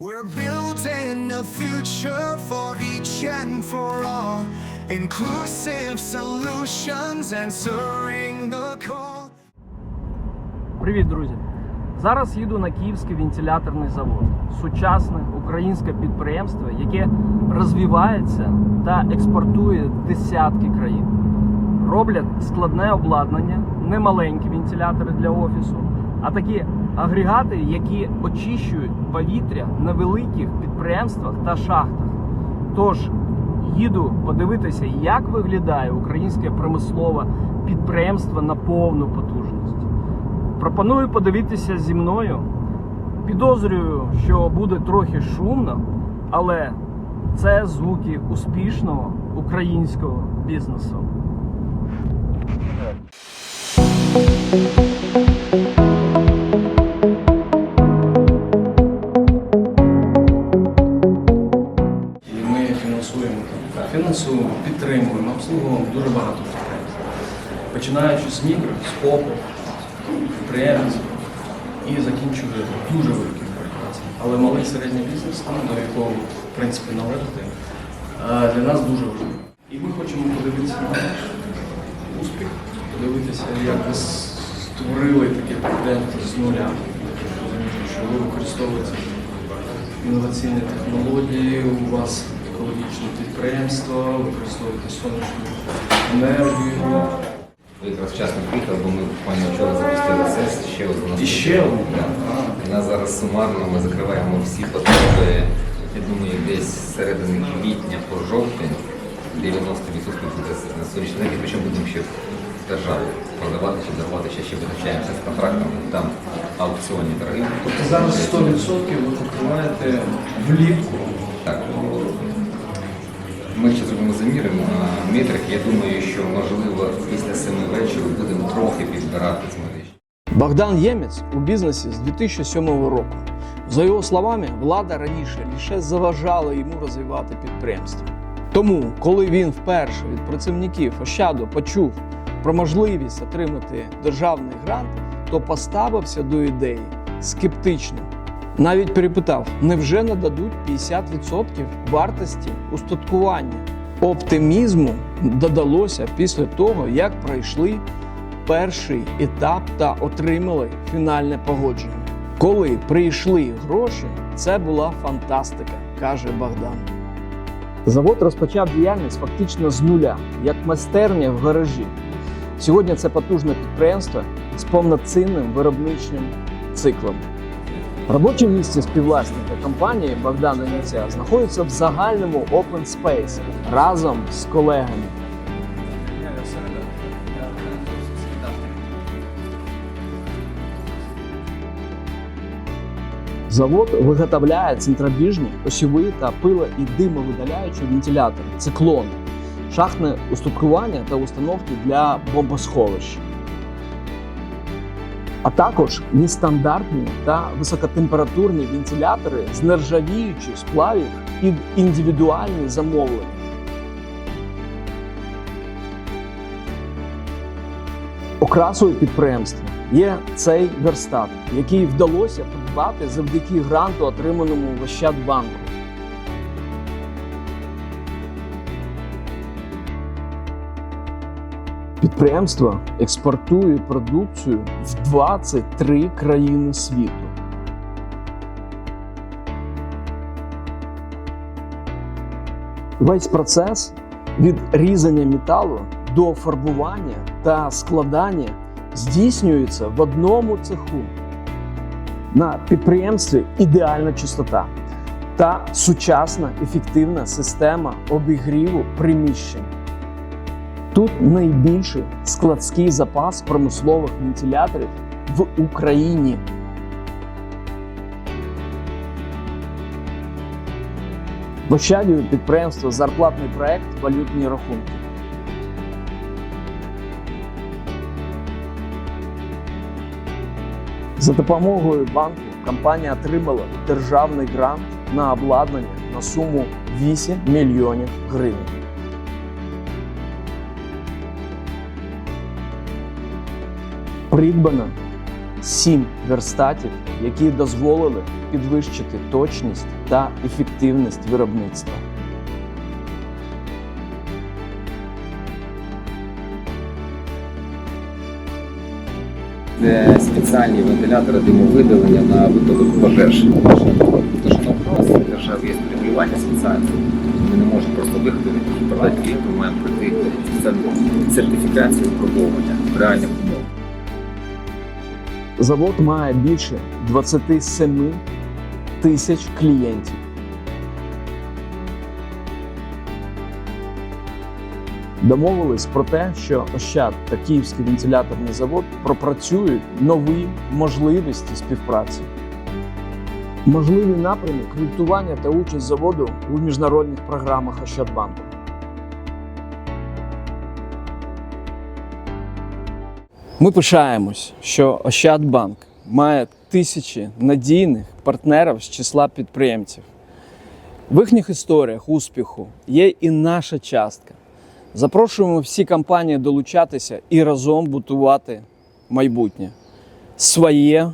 We're building a future for each and for all. Inclusive solutions answering the call. Привіт, друзі! Зараз їду на Київський вентиляторний завод. Сучасне українське підприємство, яке розвивається та експортує десятки країн. Роблять складне обладнання, не маленькі вентилятори для офісу, а такі агрегати, які очищують повітря на великих підприємствах та шахтах. Тож їду подивитися, як виглядає українське промислове підприємство на повну потужність. Пропоную подивитися зі мною. Підозрюю, що буде трохи шумно, але це звуки успішного українського бізнесу. І фінансуємо, фінансуємо, підтримуємо, обслуговуємо дуже багато підприємств. Починаючи з мікро, з ФОПу, підприємців і закінчує дуже великим корпораціями. Але малий середній бізнес, до якого в принципі належати, е, для нас дуже важливо. І ми хочемо подивитися на ваш успіх, подивитися, як ви створили таке підприємство з нуля. Що ви використовуєте інноваційні технології, у вас екологічне підприємство, використовуєте сонячну енергію. Ви якраз вчасно приїхали, бо ми буквально вчора запустили сест, ще одну. І ще одну? Так. І нас зараз сумарно ми закриваємо всі потреби, я думаю, десь з середини квітня по жовтень 90% буде на сонячній енергії, причому будемо ще державу продавати чи дарувати, ще ще визначаємося з контрактом, там аукціонні торги. Тобто зараз 100% ви покриваєте влітку. Так. Ми ще зробимо заміри на метрах. Я думаю, що можливо після 7 вечора будемо трохи підбирати з. Богдан Ємець у бізнесі з 2007 року. За його словами, влада раніше лише заважала йому розвивати підприємство. Тому, коли він вперше від працівників Ощаду почув про можливість отримати державний грант, то поставився до ідеї скептично. Навіть перепитав, невже нададуть 50% вартості устаткування. Оптимізму додалося після того, як пройшли перший етап та отримали фінальне погодження. Коли прийшли гроші, це була фантастика, каже Богдан. Завод розпочав діяльність фактично з нуля, як майстерня в гаражі. Сьогодні це потужне підприємство з повноцінним виробничним циклом. Робоче місце співвласника компанії Богдана Ніця знаходиться в загальному open space разом з колегами. Завод виготовляє центробіжні, осьові та пило- і димовидаляючі вентилятори, циклони, шахтне устаткування та установки для бомбосховищ. А також нестандартні та високотемпературні вентилятори з нержавіючих сплавів під індивідуальні замовлення. Окрасою підприємства є цей верстат, який вдалося придбати завдяки гранту, отриманому в Ощадбанку. Підприємство експортує продукцію в 23 країни світу. Весь процес від різання металу до фарбування та складання здійснюється в одному цеху. На підприємстві ідеальна чистота та сучасна ефективна система обігріву приміщень. Тут найбільший складський запас промислових вентиляторів в Україні. В Ощаді у підприємства зарплатний проект валютні рахунки. За допомогою банку компанія отримала державний грант на обладнання на суму 8 мільйонів гривень. Придбано сім верстатів, які дозволили підвищити точність та ефективність виробництва. Це спеціальні вентилятори димовидалення на випадок пожеж. Ну, у нас в державі є регулювання спеціальне. Ми не можемо просто виходити і продати клієнту, ми маємо пройти спеціальну сертифікацію випробовування в реальних умовах. Завод має більше 27 тисяч клієнтів. Домовились про те, що Ощад та Київський вентиляторний завод пропрацюють нові можливості співпраці. Можливі напрями кредитування та участь заводу у міжнародних програмах Ощадбанку. Ми пишаємось, що Ощадбанк має тисячі надійних партнерів з числа підприємців. В їхніх історіях успіху є і наша частка. Запрошуємо всі компанії долучатися і разом будувати майбутнє своє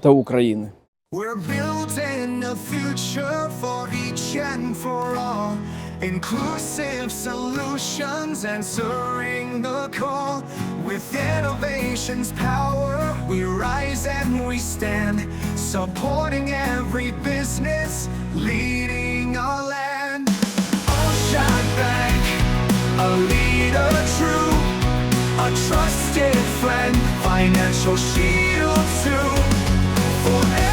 та України. We're. Inclusive solutions answering the call. With innovation's power, we rise and we stand. Supporting every business, leading our land. Ocean Bank, a leader true, a trusted friend, financial shield too. For